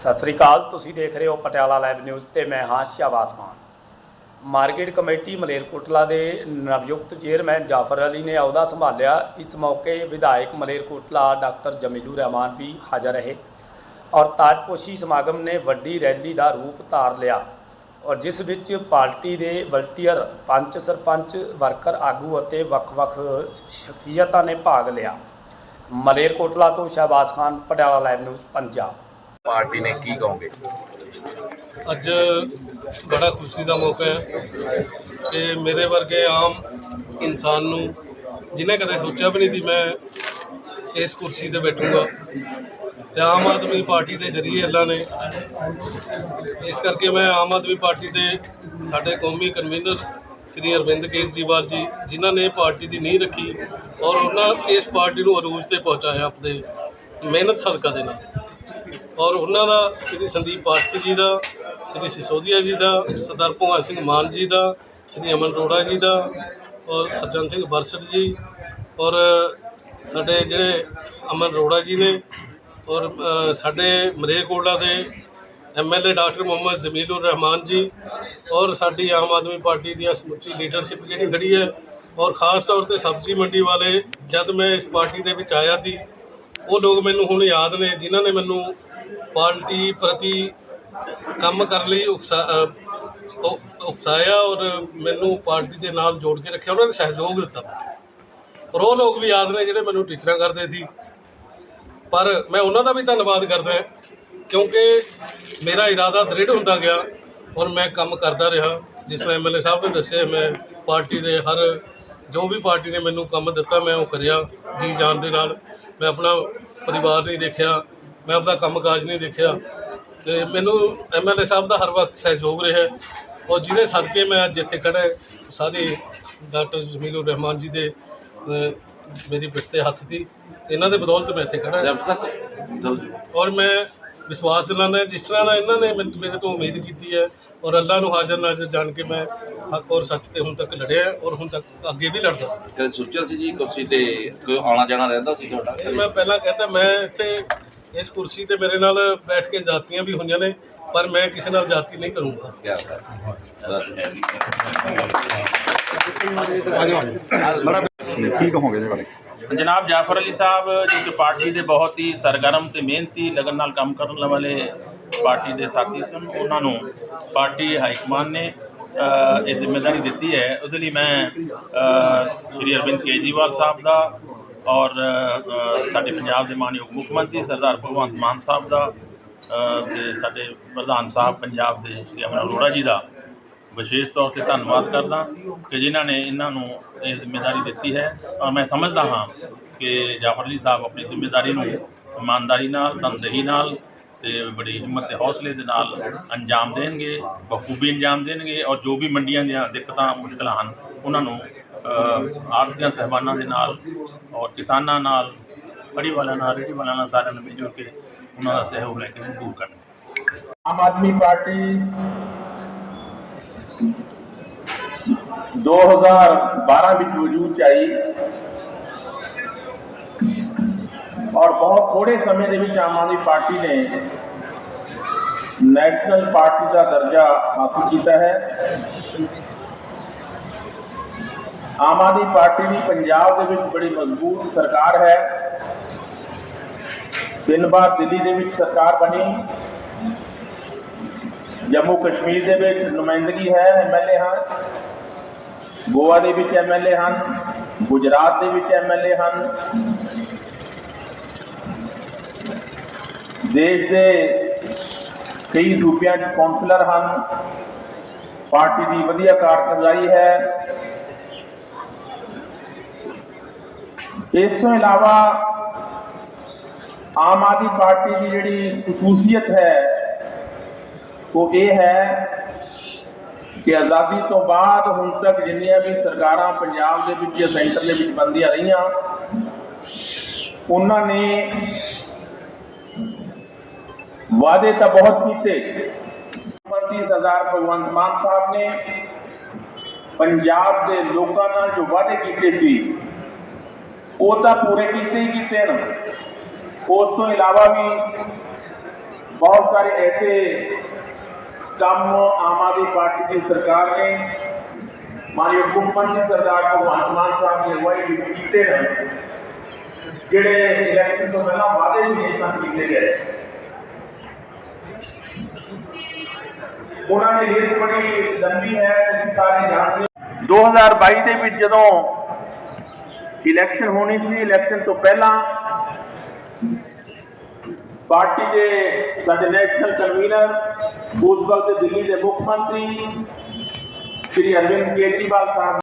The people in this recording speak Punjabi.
ਸਤਿ ਸ੍ਰੀ ਅਕਾਲ, ਤੁਸੀਂ ਦੇਖ ਰਹੇ ਹੋ ਪਟਿਆਲਾ ਲਾਈਵ ਨਿਊਜ਼ ਤੇ ਮੈਂ ਹਾਂ ਸ਼ਾਬਾਜ਼ ਖਾਨ। ਮਾਰਕੀਟ ਕਮੇਟੀ ਮਲੇਰਕੋਟਲਾ ਦੇ ਨਵਯੁਕਤ ਚੇਅਰਮੈਨ ਜਾਫਰ ਅਲੀ ਨੇ ਅਹੁਦਾ ਸੰਭਾਲਿਆ। ਇਸ ਮੌਕੇ ਵਿਧਾਇਕ ਮਲੇਰਕੋਟਲਾ ਡਾਕਟਰ ਜਮੀਲੂ ਰਹਿਮਾਨ ਵੀ ਹਾਜ਼ਰ ਰਹੇ ਔਰ ਤਾਜਪੋਸ਼ੀ ਸਮਾਗਮ ਨੇ ਵੱਡੀ ਰੈਲੀ ਦਾ ਰੂਪ ਧਾਰ ਲਿਆ ਔਰ ਜਿਸ ਵਿੱਚ ਪਾਰਟੀ ਦੇ ਵਲਟੀਅਰ, ਪੰਚ ਸਰਪੰਚ, ਵਰਕਰ ਆਗੂ ਅਤੇ ਵੱਖ-ਵੱਖ ਸ਼ਖਸੀਅਤਾਂ ਨੇ ਭਾਗ ਲਿਆ। ਮਲੇਰਕੋਟਲਾ ਤੋਂ Shahbaz Khan, Patiala live news Punjab. Party ਨੇ ਕੀ ਕਹੋਗੇ? ਅੱਜ ਬੜਾ ਖੁਸ਼ੀ ਦਾ ਮੌਕਾ ਹੈ ਕਿ ਮੇਰੇ ਵਰਗੇ ਆਮ ਇਨਸਾਨ ਨੂੰ ਜਿਹਨੇ ਕਦੇ ਸੋਚਿਆ ਵੀ ਨਹੀਂ ਸੀ ਮੈਂ ਇਸ ਕੁਰਸੀ ਤੇ ਬੈਠੂੰਗਾ ਤੇ ਆਮ ਆਦਮੀ ਪਾਰਟੀ ਦੇ ਜ਼ਰੀਏ ਅੱਲਾ ਨੇ ਇਸ ਕਰਕੇ ਮੈਂ ਆਮ ਆਦਮੀ ਪਾਰਟੀ ਦੇ ਸਾਡੇ ਕੌਮੀ ਕਨਵੀਨਰ ਸ੍ਰੀ ਅਰਵਿੰਦ ਕੇਜਰੀਵਾਲ ਜੀ, ਜਿਨ੍ਹਾਂ ਨੇ ਪਾਰਟੀ ਦੀ ਨੀਂਹ ਰੱਖੀ ਔਰ ਉਹਨਾਂ ਇਸ ਪਾਰਟੀ ਨੂੰ ਅਰੂਜ ਤੇ ਪਹੁੰਚਾਇਆ ਆਪਣੇ ਮਿਹਨਤ ਸਦਕਾ ਦੇ ਨਾਲ। ਔਰ ਉਹਨਾਂ ਦਾ ਸ੍ਰੀ ਸੰਦੀਪ ਪਾਠਕ ਜੀ ਦਾ, ਸ੍ਰੀ ਸਿਸੋਦੀਆ ਜੀ ਦਾ, ਸਰਦਾਰ ਭਗਵੰਤ ਸਿੰਘ ਮਾਨ ਜੀ ਦਾ, ਸ੍ਰੀ ਅਮਨ ਅਰੋੜਾ ਜੀ ਦਾ ਔਰ ਹਰਜਨ ਸਿੰਘ ਬਰਸਟ ਜੀ ਔਰ ਸਾਡੇ ਜਿਹੜੇ ਅਮਨ ਅਰੋੜਾ ਜੀ ਨੇ ਔਰ ਸਾਡੇ ਮਰੇਕੋਟਲਾ ਦੇ ਐਮਐਲਏ ਡਾਕਟਰ ਮੁਹੰਮਦ ਜ਼ਮੀਲੁਰ ਰਹਿਮਾਨ ਜੀ ਔਰ ਸਾਡੀ ਆਮ ਆਦਮੀ ਪਾਰਟੀ ਦੀ ਸਮੁੱਚੀ ਲੀਡਰਸ਼ਿਪ ਜਿਹੜੀ ਖੜੀ ਹੈ ਔਰ ਖਾਸ ਤੌਰ ਤੇ ਸਬਜ਼ੀ ਮੰਡੀ ਵਾਲੇ ਜਦ ਮੈਂ ਇਸ ਪਾਰਟੀ ਦੇ ਵਿੱਚ ਆਇਆ ਸੀ ਉਹ ਲੋਕ ਮੈਨੂੰ ਹੁਣ ਯਾਦ ਨੇ, ਜਿਨ੍ਹਾਂ ਨੇ ਮੈਨੂੰ ਪਾਰਟੀ ਪ੍ਰਤੀ ਕੰਮ ਕਰਨ ਲਈ ਉਕਸਾ ਉਕਸਾਇਆ ਔਰ ਮੈਨੂੰ ਪਾਰਟੀ ਦੇ ਨਾਲ ਜੋੜ ਕੇ ਰੱਖਿਆ, ਉਹਨਾਂ ਨੇ ਸਹਿਯੋਗ ਦਿੱਤਾ। ਔਰ ਉਹ ਲੋਕ ਵੀ ਯਾਦ ਨੇ ਜਿਹੜੇ ਮੈਨੂੰ ਟੀਚਰਾਂ ਕਰਦੇ ਸੀ। ਪਰ ਮੈਂ ਉਹਨਾਂ ਦਾ ਵੀ ਧੰਨਵਾਦ ਕਰਦਾ ਕਿਉਂਕਿ ਮੇਰਾ ਇਰਾਦਾ ਦ੍ਰਿੜ ਹੁੰਦਾ ਗਿਆ ਔਰ ਮੈਂ ਕੰਮ ਕਰਦਾ ਰਿਹਾ। ਜਿਸ ਤਰ੍ਹਾਂ ਐਮਐਲਏ ਸਾਹਿਬ ਨੇ ਦੱਸਿਆ, ਮੈਂ ਪਾਰਟੀ ਦੇ ਹਰ, ਜੋ ਵੀ ਪਾਰਟੀ ਨੇ ਮੈਨੂੰ ਕੰਮ ਦਿੱਤਾ, ਮੈਂ ਉਹ ਕਰਿਆ ਜੀ ਜਾਨ ਦੇ ਨਾਲ। ਮੈਂ ਆਪਣਾ ਪਰਿਵਾਰ ਨਹੀਂ ਦੇਖਿਆ ਮੈਂ ਆਪਣਾ ਕੰਮਕਾਜ ਨਹੀਂ ਦੇਖਿਆ ਤੇ ਮੈਨੂੰ ਐਮਐਲਏ ਸਾਹਿਬ ਦਾ ਹਰ ਵਕਤ ਸਹਿਯੋਗ ਰਿਹਾ ਔਰ ਜਿਹਦੇ ਸਦਕੇ ਮੈਂ ਅੱਜ ਇੱਥੇ ਖੜਾ ਸਾਰੇ ਡਾਕਟਰ ਜਮੀਲੁਰ ਰਹਿਮਾਨ ਜੀ ਦੇ ਮੇਰੀ ਪਿੱਠ ਤੇ ਹੱਥ ਦੀ ਇਹਨਾਂ ਦੇ ਬਦੌਲਤ ਮੈਂ ਇੱਥੇ ਖੜਾ ਹਾਂ। ਔਰ ਮੈਂ ਵਿਸ਼ਵਾਸ ਦਿਲਾਨਾ ਜਿਸ ਤਰ੍ਹਾਂ ਦਾ ਇਹਨਾਂ ਨੇ ਮੇਰੇ ਤੋਂ ਉਮੀਦ ਕੀਤੀ ਹੈ ਔਰ ਅੱਲਾ ਨੂੰ ਹਾਜ਼ਰ ਨਾਜ਼ਰ ਜਾਣ ਕੇ ਮੈਂ ਹੱਕ ਔਰ ਸੱਚ ਤੇ ਹੁਣ ਤੱਕ ਲੜਿਆ ਹੈ ਔਰ ਹੁਣ ਤੱਕ ਅੱਗੇ ਵੀ ਲੜਦਾ ਕਦੇ ਸੋਚਿਆ ਸੀ ਜੀ ਕੁਰਸੀ ਤੇ ਕੋਈ ਆਉਣਾ ਜਾਣਾ ਰਹਿੰਦਾ ਸੀ ਤੁਹਾਡਾ? ਤੇ ਮੈਂ ਪਹਿਲਾਂ ਕਹਿੰਦਾ ਮੈਂ ਇੱਥੇ ਇਸ ਕੁਰਸੀ ਤੇ ਮੇਰੇ ਨਾਲ ਬੈਠ ਕੇ ਜਾਤੀਆਂ ਵੀ ਹੋਈਆਂ ਨੇ ਪਰ ਮੈਂ ਕਿਸੇ ਨਾਲ ਜਾਤੀ ਨਹੀਂ ਕਰੂੰਗਾ। ਕੀ ਕਹੋਗੇ ਇਹਦੇ ਬਾਰੇ? ਜਨਾਬ ਜਾਫਰ ਅਲੀ ਸਾਹਿਬ ਜੋ ਕਿ ਪਾਰਟੀ ਦੇ ਬਹੁਤ ਹੀ ਸਰਗਰਮ ਤੇ ਮਿਹਨਤੀ ਲਗਨ ਨਾਲ ਕੰਮ ਕਰਨ ਵਾਲੇ ਪਾਰਟੀ ਦੇ ਸਾਥੀ ਸਨ ਉਹਨਾਂ ਨੂੰ ਪਾਰਟੀ ਹਾਈ ਕਮਾਨ ਨੇ ਇਹ ਜ਼ਿੰਮੇਵਾਰੀ ਦਿੱਤੀ ਹੈ। ਉਹਦੇ ਲਈ ਮੈਂ ਸ਼੍ਰੀ ਅਰਵਿੰਦ ਕੇਜਰੀਵਾਲ ਸਾਹਿਬ ਦਾ ਔਰ ਸਾਡੇ ਪੰਜਾਬ ਦੇ ਮਾਨਯੋਗ ਮੁੱਖ ਮੰਤਰੀ ਸਰਦਾਰ ਭਗਵੰਤ ਮਾਨ ਸਾਹਿਬ ਦਾ ਅ, ਤੇ ਸਾਡੇ ਪ੍ਰਧਾਨ ਸਾਹਿਬ ਪੰਜਾਬ ਦੇ ਸ਼੍ਰੀ ਅਮਨ ਅਰੋੜਾ ਜੀ ਦਾ ਵਿਸ਼ੇਸ਼ ਤੌਰ ਤੇ ਧੰਨਵਾਦ ਕਰਦਾ ਕਿ ਜਿਨ੍ਹਾਂ ਨੇ ਇਹਨਾਂ ਨੂੰ ਇਹ ਜ਼ਿੰਮੇਵਾਰੀ ਦਿੱਤੀ ਹੈ। ਔਰ ਮੈਂ ਸਮਝਦਾ ਹਾਂ ਕਿ ਜਾਫਰ ਜੀ ਸਾਹਿਬ ਆਪਣੀ ਜ਼ਿੰਮੇਵਾਰੀ ਨੂੰ ਇਮਾਨਦਾਰੀ ਨਾਲ ਤਨਦੇਹੀ ਨਾਲ ਤੇ ਬੜੀ ਹਿੰਮਤ ਤੇ ਹੌਸਲੇ ਦੇ ਨਾਲ ਅੰਜਾਮ ਦੇਣਗੇ, ਬਖੂਬੀ ਅੰਜਾਮ ਦੇਣਗੇ ਔਰ ਜੋ ਵੀ ਮੰਡੀਆਂ ਦੀਆਂ ਦਿੱਕਤਾਂ, ਮੁਸ਼ਕਲਾਂ ਹਨ, ਉਹਨਾਂ ਨੂੰ ਆਰਥਿਕ ਸਹਿਬਾਨਾਂ ਦੇ ਨਾਲ ਔਰ ਕਿਸਾਨਾਂ ਨਾਲ, ਫੜੀ ਵਾਲਿਆਂ ਨਾਲ, ਰੇਹੜੀ ਵਾਲਿਆਂ ਨਾਲ ਸਾਰਿਆਂ ਨੂੰ ਮਿਲ ਜੁਲ ਕੇ ਉਹਨਾਂ ਦਾ ਸਹਿਯੋਗ ਲੈ ਕੇ ਦੂਰ ਕਰਨਗੇ ਆਮ ਆਦਮੀ ਪਾਰਟੀ 2012 ਵਿੱਚ ਵਜੂਦ 'ਚ ਆਈ। ਔਰ ਬਹੁਤ ਥੋੜੇ ਸਮੇਂ ਦੇ ਵਿੱਚ ਆਮ ਆਦਮੀ ਪਾਰਟੀ ਨੇ ਨੈਸ਼ਨਲ ਪਾਰਟੀ ਦਾ ਦਰਜਾ ਹਾਸਲ ਕੀਤਾ ਹੈ। ਆਮ ਆਦਮੀ ਪਾਰਟੀ ਦੀ ਪੰਜਾਬ ਦੇ ਵਿੱਚ ਬੜੀ ਮਜ਼ਬੂਤ ਸਰਕਾਰ ਹੈ। ਤਿੰਨ ਵਾਰ ਦਿੱਲੀ ਦੇ ਵਿੱਚ ਸਰਕਾਰ ਬਣੀ। ਜੰਮੂ ਕਸ਼ਮੀਰ ਦੇ ਵਿੱਚ ਨੁਮਾਇੰਦਗੀ ਹੈ ਐਮਐਲਏ ਹਨ। ਗੋਆ ਦੇ ਵਿੱਚ ਐਮਐਲਏ ਹਨ। ਗੁਜਰਾਤ ਦੇ ਵਿੱਚ ਐਮਐਲਏ ਹਨ। ਦੇਸ਼ ਦੇ ਕਈ ਸੂਬਿਆਂ 'ਚ ਕੌਂਸਲਰ ਹਨ। ਪਾਰਟੀ ਦੀ ਵਧੀਆ ਕਾਰਗੁਜ਼ਾਰੀ ਹੈ। ਇਸ ਤੋਂ ਇਲਾਵਾ ਆਮ ਆਦਮੀ ਪਾਰਟੀ ਦੀ ਜਿਹੜੀ ਖਸੂਸੀਅਤ ਹੈ, ਉਹ ਇਹ ਹੈ ਕਿ ਆਜ਼ਾਦੀ ਤੋਂ ਬਾਅਦ ਹੁਣ ਤੱਕ ਜਿੰਨੀਆਂ ਵੀ ਸਰਕਾਰਾਂ ਪੰਜਾਬ ਦੇ ਵਿੱਚ ਜਾਂ ਸੈਂਟਰ ਦੇ ਵਿੱਚ ਬੰਦੀਆਂ ਰਹੀਆਂ, ਉਹਨਾਂ ਨੇ ਵਾਅਦੇ ਤਾਂ ਬਹੁਤ ਕੀਤੇ ਮੰਤਰੀ ਸਰਦਾਰ ਭਗਵੰਤ ਮਾਨ ਸਾਹਿਬ ਨੇ ਪੰਜਾਬ ਦੇ ਲੋਕਾਂ ਨਾਲ ਜੋ ਵਾਅਦੇ ਕੀਤੇ ਸੀ ਉਹ ਤਾਂ ਪੂਰੇ ਕੀਤੇ ਹੀ ਕੀਤੇ ਨੇ ਉਸ ਤੋਂ ਇਲਾਵਾ ਵੀ ਬਹੁਤ ਸਾਰੇ ਐਸੇ ਕੰਮ ਆਮ ਆਦਮੀ ਪਾਰਟੀ ਦੀ ਸਰਕਾਰ ਨੇ ਮਾਨਯੋਗ ਮੁੱਖ ਮੰਤਰੀ ਸਰਦਾਰ ਭਗਵੰਤ ਮਾਨ ਸਾਹਿਬ ਦੀ ਅਗਵਾਈ ਵਿੱਚ ਕੀਤੇ ਨੇ ਜਿਹੜੇ ਇਲੈਕਸ਼ਨ ਤੋਂ ਪਹਿਲਾਂ ਵਾਅਦੇ ਵੀ ਉਹਨਾਂ ਦੀ ਲਿਸਟ ਬੜੀ ਲੰਬੀ ਹੈ, ਤੁਸੀਂ ਸਾਰੇ ਜਾਣਦੇ 2022 ਦੇ ਵਿੱਚ ਜਦੋਂ ਇਲੈਕਸ਼ਨ ਹੋਣੀ ਸੀ ਇਲੈਕਸ਼ਨ ਤੋਂ ਪਹਿਲਾਂ ਪਾਰਟੀ ਦੇ ਸਾਡੇ ਨੈਸ਼ਨਲ ਕਨਵੀਨਰ ਉਸ ਵਕਤ ਦਿੱਲੀ ਦੇ ਮੁੱਖ ਮੰਤਰੀ, ਸ਼੍ਰੀ ਅਰਵਿੰਦ ਕੇਜਰੀਵਾਲ ਸਾਹਿਬ